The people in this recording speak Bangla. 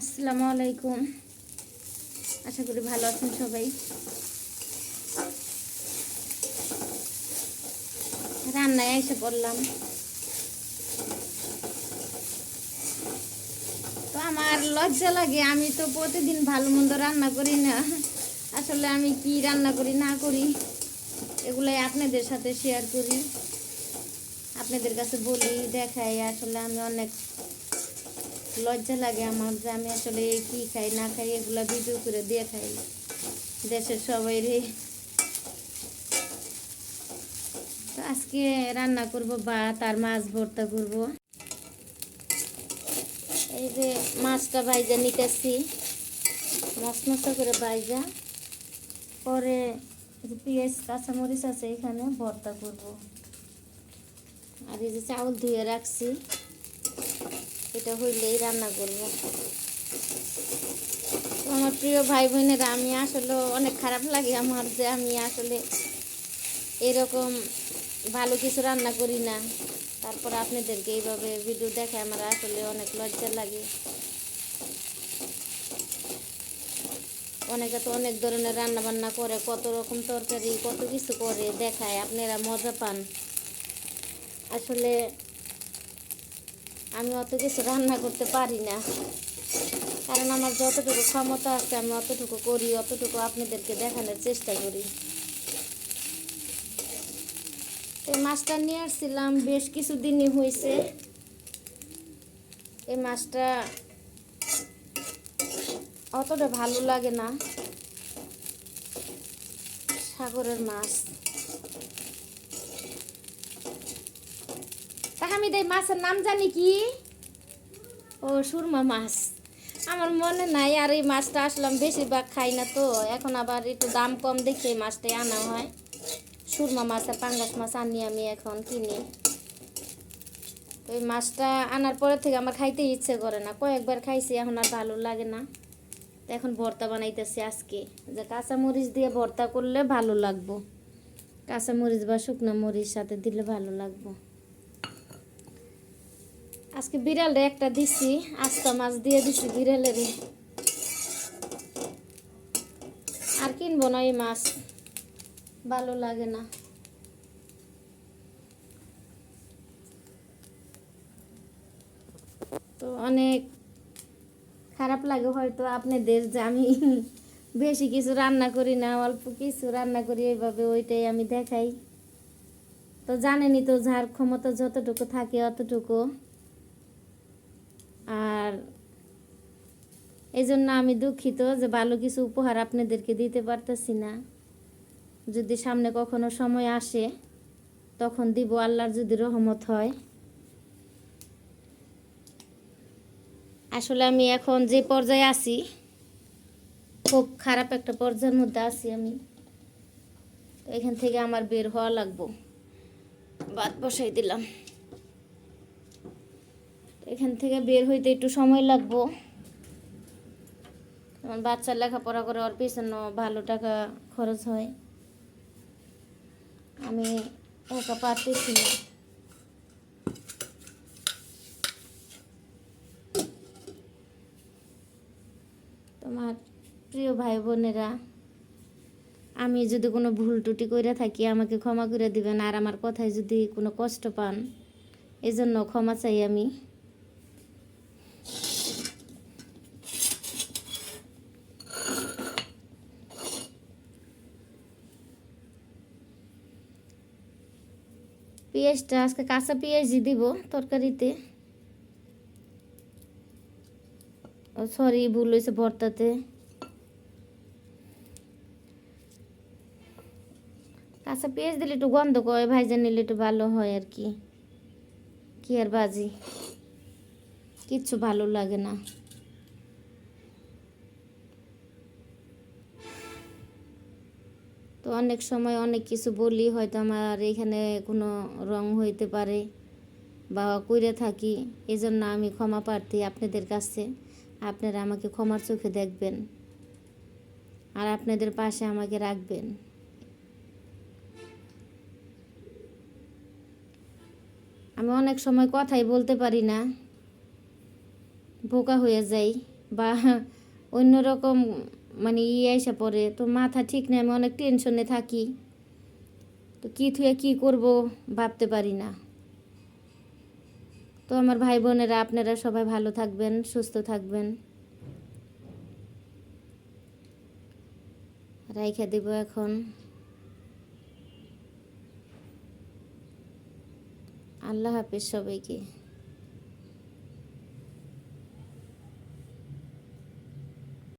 আসসালামু আলাইকুম। আশা করি ভালো আছেন সবাই। রান্নায় এসে পড়লাম। তো আমার লজ্জা লাগে, আমি তো প্রতিদিন ভালো মন্দ রান্না করি না। আসলে আমি কি রান্না করি না করি, এগুলাই আপনাদের সাথে শেয়ার করি। আপনাদের কাছে বলি, দেখাই, আসলে আমি অনেক লজ্জা লাগে আমার যে আমি আসলে কি খাই, না খাই, এগুলো ভিডিও করে দিয়ে খাই। দেশের সবাই রে। তো আজকে রান্না করব ভাত আর মাছ ভর্তা করব। এই যে মাছটা ভাইজা নিতেছি। মাছ করে ভাইজা। পরে পেঁয়াজ, কাঁচামরিচ আছে এখানে, ভর্তা করব। আর এই যে চাউল ধুয়ে রাখছি। এটা হইলেই রান্না করব। আমার প্রিয় ভাই বোনেরা আমি আসলে অনেক খারাপ লাগে আমার যে আমি আসলে এরকম ভালো কিছু রান্না করি না। তারপর আপনাদেরকে এইভাবে ভিডিও দেখে আমার আসলে অনেক লজ্জা লাগে। অনেকে তো অনেক ধরনের রান্না বান্না করে, কত রকম তরকারি, কত কিছু করে দেখায়, আপনারা মজা পান। আসলে আমি অত কিছু রান্না করতে পারি না। কারণ আমার যতটুকু ক্ষমতা আছে, আমি অতটুকু করি, অতটুকু আপনাদেরকে দেখানোর চেষ্টা করি। এই মাছটা নিয়ে আসছিলাম, বেশ কিছুদিনই হয়েছে। এই মাছটা অতটা ভালো লাগে না। সাগরের মাছ তা আমি এই মাছের নাম জানি কি? ও, সুরমা মাছ। আমার মনে নাই, আর এই মাছটা আসলাম বেশিরভাগ খাই না তো। এখন আবার একটু দাম কম দেখে এই মাছটাই আনা হয়। সুরমা মাছ আর পাঙ্গাস মাছ আনি আমি এখন কিনি। এই মাছটা আনার পরে থেকে আমার খাইতে ইচ্ছে করে না। কয়েকবার খাইছি, এখন আর ভালো লাগে না। তো এখন ভর্তা বানাইতেছি আজকে। যে কাঁচা মরিচ দিয়ে ভর্তা করলে ভালো লাগবো। কাঁচা মরিচ বা শুকনো মরিচ সাথে দিলে ভালো লাগবো। আজকে বিড়ালে একটা দিছি, আস্তা মাছ দিয়ে দিছি বিড়ালের। আর কিনবো না এই মাছ, ভালো লাগে না। তো অনেক খারাপ লাগে হয়তো আপনাদের যে আমি বেশি কিছু রান্না করি না, অল্প কিছু রান্না করি, এইভাবে ওইটাই আমি দেখাই। তো জানেনই তো যার ক্ষমতা যতটুকু থাকে অতটুকু। আর এই জন্য আমি দুঃখিত যে ভালো কিছু উপহার আপনাদেরকে দিতে পারতেছি না। যদি সামনে কখনো সময় আসে, তখন দিব আল্লাহর যদি রহমত হয়। আসলে আমি এখন যে পর্যায়ে আছি, খুব খারাপ একটা পর্যায়ের মধ্যে আছি আমি। এখান থেকে আমার বের হওয়া লাগবো। বাদ বসাই দিলাম। এখান থেকে বের হইতে একটু সময় লাগবো। আমার বাচ্চার লেখাপড়া করে ওর পিছনে ভালো টাকা খরচ হয়। আমি একা পারতেছি না। তোমার প্রিয় ভাই বোনেরা আমি যদি কোনো ভুল টুটি করে থাকি, আমাকে ক্ষমা করে দিবেন, আর আমার কথায় যদি কোনো কষ্ট পান এই জন্য ক্ষমা চাই আমি। পেঁয়াজটা, আজকে কাঁচা পেঁয়াজই দিব তরকারিতে। সরি ভুল হয়েছে ভর্তাতে। কাঁচা পেঁয়াজ দিলে একটু গন্ধ করে ভাইজা নিলে একটু ভালো হয় আর কি। কি আর বাজি? কিচ্ছু ভালো লাগে না। তো অনেক সময় অনেক কিছু বলি হয়তো আমার এখানে কোনো রং হইতে পারে বা কইরে থাকি এই জন্য আমি ক্ষমা প্রার্থী আপনাদের কাছে। আপনারা আমাকে ক্ষমার চোখে দেখবেন আর আপনাদের পাশে আমাকে রাখবেন। আমি অনেক সময় কথাই বলতে পারি না, বোকা হয়ে যাই বা অন্যরকম মানে ই এসে পড়ে, তো মাথা ঠিক নেই, আমি অনেক টেনশনে থাকি। তো কী থুয়ে কী করব ভাবতে পারি না। তো আমার ভাই বোনেরা আপনারা সবাই ভালো থাকবেন, সুস্থ থাকবেন। রাইখা দিব এখন। আল্লাহ হাফেজ সবাইকে।